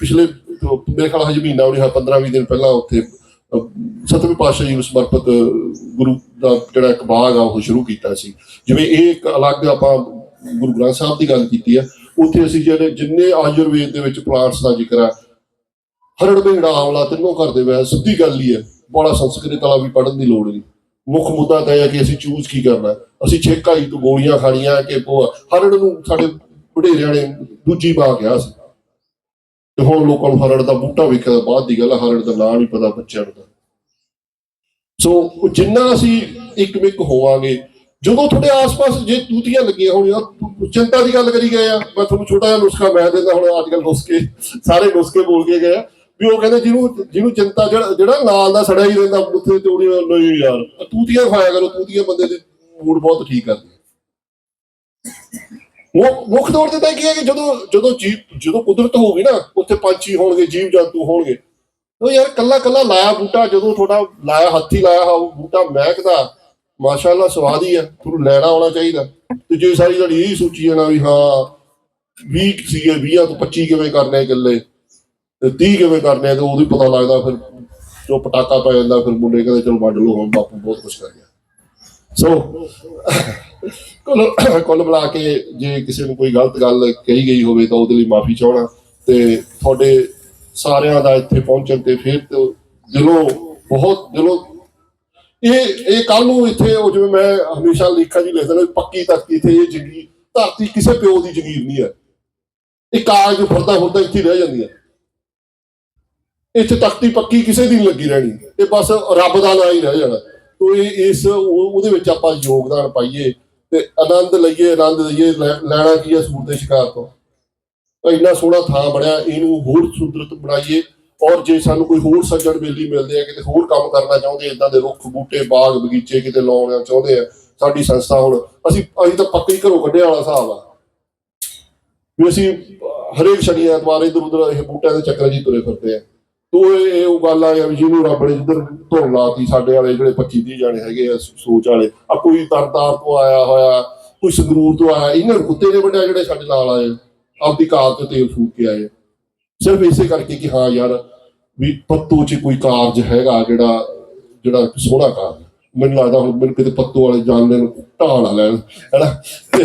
ਪਿਛਲੇ ਮੇਰੇ ਖਿਆਲ ਹਜੇ ਮਹੀਨਾ ਉਹਨੇ 15 20 ਦਿਨ ਪਹਿਲਾਂ ਉੱਥੇ ਅ, ਸਤਵੇਂ ਪਾਤਸ਼ਾਹ ਜੀ ਨੂੰ ਸਮਰਪਿਤ ਗੁਰੂ ਦਾ ਜਿਹੜਾ ਇੱਕ ਬਾਗ ਆ ਉਹ ਸ਼ੁਰੂ ਕੀਤਾ ਸੀ। ਜਿਵੇਂ ਇਹ ਇੱਕ ਅਲੱਗ ਆਪਾਂ ਗੁਰੂ ਗ੍ਰੰਥ ਸਾਹਿਬ ਦੀ ਗੱਲ ਕੀਤੀ ਆ ਉੱਥੇ ਅਸੀਂ ਜਿਹੜੇ ਜਿੰਨੇ ਆਯੁਰਵੇਦ ਦੇ ਵਿੱਚ ਪਲਾਂਟਸ ਦਾ ਜ਼ਿਕਰ ਆ ਹਰੜ ਭੇੜਾ ਤਿੰਨੋਂ ਘਰ ਦੇ ਸਿੱਧੀ ਗੱਲ ਹੀ ਹੈ ਬੜਾ ਸੰਸਕ੍ਰਿਤ ਵਾਲਾ ਵੀ ਪੜਨ ਦੀ ਲੋੜ ਨਹੀਂ। ਮੁੱਖ ਮੁੱਦਾ ਤਾਂ ਇਹ ਹੈ ਕਿ ਅਸੀਂ ਚੂਜ਼ ਕੀ ਕਰਨਾ ਅਸੀਂ ਛੇਕਾਈ ਤੋਂ ਗੋਲੀਆਂ ਖਾਣੀਆਂ ਕਿ ਉਹ ਹਰੜ ਨੂੰ ਸਾਡੇ ਵਡੇਰਿਆਂ ਨੇ ਦੂਜੀ ਬਾਹ ਕਿਹਾ ਸੀ। ਤੇ ਹੁਣ ਲੋਕਾਂ ਨੂੰ ਹਰੜ ਦਾ ਬੂਟਾ ਵੇਖਿਆ ਬਾਅਦ ਦੀ ਗੱਲ ਹਰੜ ਦਾ ਨਾਂ ਨਹੀਂ ਪਤਾ ਬੱਚਿਆਂ ਨੂੰ ਤਾਂ। ਸੋ ਜਿੰਨਾ ਅਸੀਂ ਇੱਕ ਮਿੱਕ ਹੋਵਾਂਗੇ ਜਦੋਂ ਤੁਹਾਡੇ ਆਸ-ਪਾਸ ਜੇ ਤੂਤੀਆਂ ਲੱਗੀਆਂ ਹੋਣੀਆਂ ਚਿੰਤਾ ਦੀ ਗੱਲ ਕਰੀ ਗਏ ਆ। ਮੈਂ ਤੁਹਾਨੂੰ ਛੋਟਾ ਜਿਹਾ ਨੁਸਖਾ ਮੈਂ ਦਿੰਦਾ ਹੁਣ ਅੱਜ ਕੱਲ ਨੁਸਖੇ, ਸਾਰੇ ਨੁਸਖੇ ਬੋਲ ਕੇ ਗਏ ਆ। ਵੀ ਉਹ ਕਹਿੰਦੇ ਜਿਹਨੂੰ ਜਿਹਨੂੰ ਚਿੰਤਾ ਜਿਹੜਾ ਨਾਲ ਦਾ ਸੜਿਆ ਹੀ ਰਹਿੰਦਾ, ਉੱਥੇ ਤੇ ਨਹੀਂ ਯਾਰ। ਤੂਤੀਆਂ ਖਾਇਆ ਕਰੋ, ਤੂਤੀਆਂ ਬੰਦੇ ਦੇ ਮੂਡ ਬਹੁਤ ਠੀਕ ਕਰਦੀ ਮੁੱਖ ਮੁੱਖ ਤੌਰ ਤੇ ਤਾਂ ਇਹ ਕੀ ਹੈ ਕਿ ਜਦੋਂ ਜਦੋਂ ਜੀਵ, ਜਦੋਂ ਕੁਦਰਤ ਹੋਊਗੀ ਨਾ, ਉੱਥੇ ਪੰਛੀ ਹੋਣਗੇ ਜੀਵ ਜੰਤੂ ਹੋਣਗੇ। ਉਹ ਯਾਰ ਕੱਲਾ ਕੱਲਾ ਲਾਇਆ ਬੂਟਾ, ਜਦੋਂ ਤੁਹਾਡਾ ਲਾਇਆ, ਹੱਥੀ ਲਾਇਆ ਹੋ ਬੂਟਾ ਮਹਿਕਦਾ ਮਾਸ਼ਾਅੱਲਾ, ਸਵਾਦ ਹੀ ਆ। ਤੁਹਾਨੂੰ ਲੈਣਾ ਆਉਣਾ ਚਾਹੀਦਾ। ਤੇ ਜੇ ਸਾਰੀ ਜਿਹੜੀ ਇਹ ਸੋਚੀ ਜਾਣਾ ਵੀ ਹਾਂ 20 ਸੀਗੇ 20 ਤੋਂ 25 ਕਿਵੇਂ ਕਰਨੇ ਆ ਕਿੱਲੇ ਤੇ 30 ਕਿਵੇਂ ਕਰਨੇ ਆ, ਤੇ ਉਦੋਂ ਪਤਾ ਲੱਗਦਾ ਫਿਰ ਜੋ ਪਟਾਕਾ ਪੈ ਜਾਂਦਾ, ਫਿਰ ਮੁੰਡੇ ਕਹਿੰਦੇ, ਚਲੋ ਵੰਡ ਲਓ, ਹੁਣ ਬਾਪੂ ਬਹੁਤ ਕੁਛ ਕਰ ਗਿਆ। ਸੋ ਕੁੱਲ ਕੁੱਲ ਮਿਲਾ ਕੇ ਜੇ ਕਿਸੇ ਨੂੰ ਕੋਈ ਗਲਤ ਗੱਲ ਕਹੀ ਗਈ ਹੋਵੇ, ਤਾਂ ਉਹਦੇ ਲਈ ਮਾਫੀ ਚਾਹਣਾ ਤੇ ਤੁਹਾਡੇ ਸਾਰਿਆਂ ਦਾ ਇੱਥੇ ਪਹੁੰਚਣ ਤੇ ਫਿਰ ਤੋਂ ਦਿਲੋਂ, ਬਹੁਤ ਦਿਲੋਂ ਇਹ ਇਹ ਕੱਲ ਨੂੰ ਇੱਥੇ ਉਹ ਜਿਵੇਂ ਮੈਂ ਹਮੇਸ਼ਾ ਲਿਖਾਂ ਜੀ ਲਿਖਦਾ ਨਾ ਪੱਕੀ ਤੱਕ ਇੱਥੇ ਇਹ ਜ਼ਿੰਦਗੀ ਧਰਤੀ ਕਿਸੇ ਪਿਓ ਦੀ ਜ਼ਮੀਰ ਨਹੀਂ ਹੈ। ਇਹ ਕਾਗਜ਼ ਫਰਦਾ ਫੁਰਦਾ ਇੱਥੇ ਹੀ ਰਹਿ ਜਾਂਦੀਆਂ ਇੱਥੇ ਤਖਤੀ ਪੱਕੀ ਕਿਸੇ ਦੀ ਲੱਗੀ ਰਹਿਣੀ। ਇਹ ਬਸ ਰੱਬ ਦਾ ਨਾਂ ਹੀ ਰਹਿ ਜਾਣਾ। ਤੋ ਇਹ, ਇਸ ਉਹਦੇ ਵਿੱਚ ਆਪਾਂ ਯੋਗਦਾਨ ਪਾਈਏ ਤੇ ਆਨੰਦ ਲਈਏ ਆਨੰਦ ਲਈਏ, ਲੈ- ਲੈਣਾ ਕੀ ਹੈ ਸੂਰ ਦੇ ਸ਼ਿਕਾਰ ਤੋਂ। ਇੰਨਾ ਸੋਹਣਾ ਥਾਂ ਬਣਿਆ, ਇਹਨੂੰ ਹੋਰ ਸੁੰਦਰਤ ਬਣਾਈਏ। ਔਰ ਜੇ ਸਾਨੂੰ ਕੋਈ ਹੋਰ ਸੱਜਣ ਬੇਲੀ ਮਿਲਦੇ ਆ, ਕਿਤੇ ਹੋਰ ਕੰਮ ਕਰਨਾ ਚਾਹੁੰਦੇ ਇਦਾਂ ਦੇ ਰੁੱਖ ਬੂਟੇ, ਬਾਗ ਬਗੀਚੇ ਕਿਤੇ ਲਾਉਣਾ ਚਾਹੁੰਦੇ ਆ, ਸਾਡੀ ਸੰਸਥਾ ਹੁਣ, ਅਸੀਂ ਅਸੀਂ ਤਾਂ ਪੱਕੇ ਹੀ ਘਰੋਂ ਕੱਢਿਆ ਵਾਲਾ ਹਿਸਾਬ ਆ। ਵੀ ਅਸੀਂ ਹਰੇਕ ਸ਼ਨੀ ਐਤਵਾਰ ਇਧਰ ਉਧਰ ਇਹ ਬੂਟਿਆਂ ਦੇ ਚੱਕਰ ਜੀ ਤੁਰੇ ਫਿਰਦੇ ਆ। ਤੋ ਇਹ ਉਹ ਗੱਲ ਆ ਵੀ ਜਿਹਨੂੰ ਰੱਬ ਨੇ ਜਿੱਧਰ ਧੁਰ ਲਾਤੀ, ਸਾਡੇ ਵਾਲੇ ਜਿਹੜੇ 25 30 ਜਾਣੇ ਹੈਗੇ ਆ ਸੋਚ ਵਾਲੇ, ਆ ਕੋਈ ਤਰਤਾਰ ਤੋਂ ਆਇਆ ਹੋਇਆ, ਕੋਈ ਸੰਗਰੂਰ ਤੋਂ ਆਇਆ, ਇਹਨਾਂ ਨੂੰ ਕੁੱਤੇ ਨੇ ਵੱਡਿਆ ਜਿਹੜੇ ਸਾਡੇ ਨਾਲ ਆਏ, ਆਪਦੀ ਕਾਰ ਤੇ ਤੇਲ ਫੂਕ ਕੇ ਆਏ। ਸਿਰਫ ਇਸੇ ਕਰਕੇ ਕਿ ਹਾਂ ਯਾਰ ਵੀ ਪੱਤੂ 'ਚ ਕੋਈ ਕਾਰਜ ਹੈਗਾ ਜਿਹੜਾ ਜਿਹੜਾ ਸੋਹਣਾ ਕਾਰਜ ਮੈਨੂੰ ਲੱਗਦਾ ਹੁਣ ਮੈਨੂੰ ਕਿਤੇ ਪੱਤੂ ਵਾਲੇ ਜਾਣਦੇ ਨੂੰ ਢਾਹ ਨਾ ਲੈਣ, ਹੈਨਾ? ਤੇ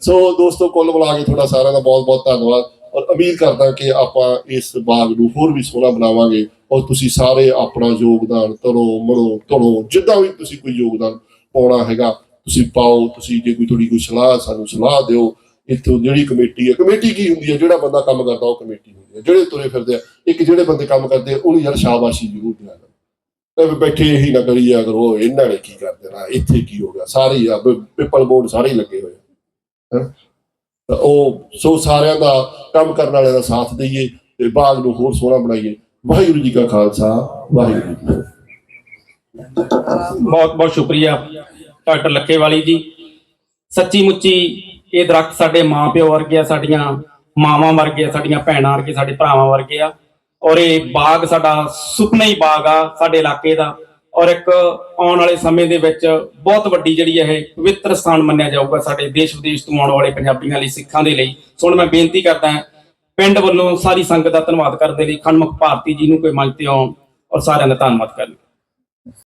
ਸੋ ਦੋਸਤੋ, ਕੁੱਲ ਮਿਲਾ ਕੇ ਤੁਹਾਡਾ ਸਾਰਿਆਂ ਦਾ ਬਹੁਤ ਬਹੁਤ ਧੰਨਵਾਦ। ਔਰ ਉਮੀਦ ਕਰਦਾ ਕਿ ਆਪਾਂ ਇਸ ਬਾਗ ਨੂੰ ਹੋਰ ਵੀ ਸੋਹਣਾ ਬਣਾਵਾਂਗੇ ਔਰ ਤੁਸੀਂ ਸਾਰੇ ਆਪਣਾ ਯੋਗਦਾਨ ਤਰੋ ਮੜੋ ਧੜੋ ਜਿੱਦਾਂ ਵੀ ਤੁਸੀਂ ਕੋਈ ਯੋਗਦਾਨ ਪਾਉਣਾ ਹੈਗਾ, ਤੁਸੀਂ ਪਾਓ, ਤੁਸੀਂ ਜੇ ਕੋਈ ਤੁਹਾਡੀ ਕੋਈ ਸਲਾਹ ਸਾਨੂੰ ਸਲਾਹ ਦਿਓ ਇੱਥੋਂ ਜਿਹੜੀ ਕਮੇਟੀ ਹੈ, ਕਮੇਟੀ ਕੀ ਹੁੰਦੀ ਹੈ? ਜਿਹੜਾ ਬੰਦਾ ਕੰਮ ਕਰਦਾ, ਉਹ ਕਮੇਟੀ ਹੁੰਦੀ ਹੈ। ਜਿਹੜੇ ਤੁਰੇ ਫਿਰਦੇ ਆ, ਇੱਕ ਜਿਹੜੇ ਬੰਦੇ ਕੰਮ ਕਰਦੇ ਉਹਨੂੰ ਯਾਰ ਸ਼ਾਬਾਸ਼ੀ ਜ਼ਰੂਰ ਦਿਆ ਕਰੋ। ਐਵੇਂ ਬੈਠੇ ਇਹੀ ਨਾ ਕਰੀ ਕਰੋ ਇਹਨਾਂ ਨੇ ਕੀ ਕਰ ਦੇਣਾ, ਇੱਥੇ ਕੀ ਹੋ ਗਿਆ? ਸਾਰੇ ਆ ਪਿਪਲ ਬੋਰਡ ਸਾਰੇ ਲੱਗੇ ਹੋਏ ਆ। ਉਹ, ਸੋ ਸਾਰਿਆਂ ਦਾ ਕੰਮ ਕਰਨ ਵਾਲਿਆਂ ਦਾ ਸਾਥ ਦਈਏ ਤੇ ਬਾਗ ਨੂੰ ਹੋਰ ਸੋਹਣਾ ਬਣਾਈਏ। ਵਾਹਿਗੁਰੂ ਜੀ ਕਾ ਖਾਲਸਾ, ਵਾਹਿਗੁਰੂ ਜੀ ਬਹੁਤ ਬਹੁਤ ਸ਼ੁਕਰੀਆ, ਡਾਕਟਰ ਲੱਖੇਵਾਲੀ ਜੀ। ਸੱਚੀ ਮੁੱਚੀ ਇਹ ਦਰਖਤ ਸਾਡੇ ਮਾਪਿਓ ਵਰਗੇ ਆ, ਸਾਡੀਆਂ ਮਾਵਾਂ ਵਰਗੇ ਆ, ਸਾਡੀਆਂ ਭੈਣਾਂ ਵਰਗੇ, ਸਾਡੇ ਭਰਾਵਾਂ ਵਰਗੇ ਆ। ਔਰ ਇਹ ਬਾਗ ਸਾਡਾ ਸੁਪਨਾ ਹੀ ਬਾਗ ਆ ਸਾਡੇ ਇਲਾਕੇ ਦਾ। ਔਰ ਇੱਕ ਆਉਣ ਵਾਲੇ ਸਮੇਂ ਦੇ ਵਿੱਚ ਬਹੁਤ ਵੱਡੀ ਜਿਹੜੀ ਇਹ ਪਵਿੱਤਰ ਸਥਾਨ ਮੰਨਿਆ ਜਾਊਗਾ ਸਾਡੇ ਦੇਸ਼ ਵਿਦੇਸ਼ ਤੋਂ ਆਉਣ ਵਾਲੇ ਪੰਜਾਬੀਆਂ ਲਈ, ਸਿੱਖਾਂ ਦੇ ਲਈ। ਸੋ ਹੁਣ ਮੈਂ ਬੇਨਤੀ ਕਰਦਾ ਪਿੰਡ ਵੱਲੋਂ ਸਾਰੀ ਸੰਗਤ ਦਾ ਧੰਨਵਾਦ ਕਰਦੇ ਲਈ ਖਣਮੁਖ ਭਾਰਤੀ ਜੀ ਨੂੰ ਕੋਈ ਮੰਚ ਤੇ ਆਉਣ, ਔਰ ਸਾਰਿਆਂ ਦਾ ਧੰਨਵਾਦ ਕਰਨ।